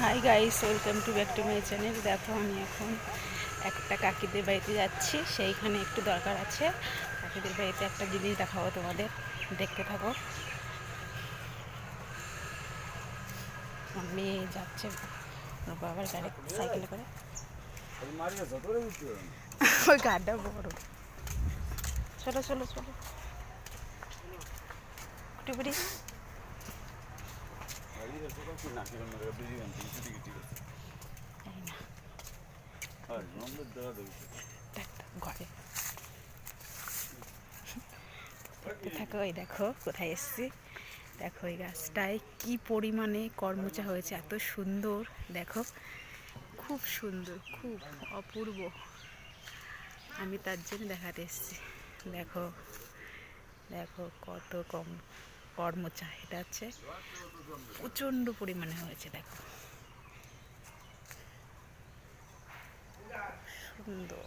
Hi guys welcome to back to my channel দেখো আমি এখন একটা কাকিদের বাড়িতে যাচ্ছি। সেইখানে একটু দরকার আছে। কাকিদের বাড়িতে একটা জিনিস দেখাবো তোমাদের। দেখতে থাকো। আমি যাচ্ছে। বাবার গাড়ি সাইকেলে করে। ওই গাড়িটা বড়। চলো চলো চলো। এই দেখো, কোথায় এসছি? দেখো এই গাছটায় কি পরিমাণে কর্মচা হয়েছে, এত সুন্দর, দেখো। খুব সুন্দর, খুব অপূর্ব। আমি তার জন্য দেখাতে এসেছি। দেখো দেখো কত কম কর্মচা এটা হচ্ছে প্রচণ্ড পরিমাণে হয়েছে দেখো। সুন্দর।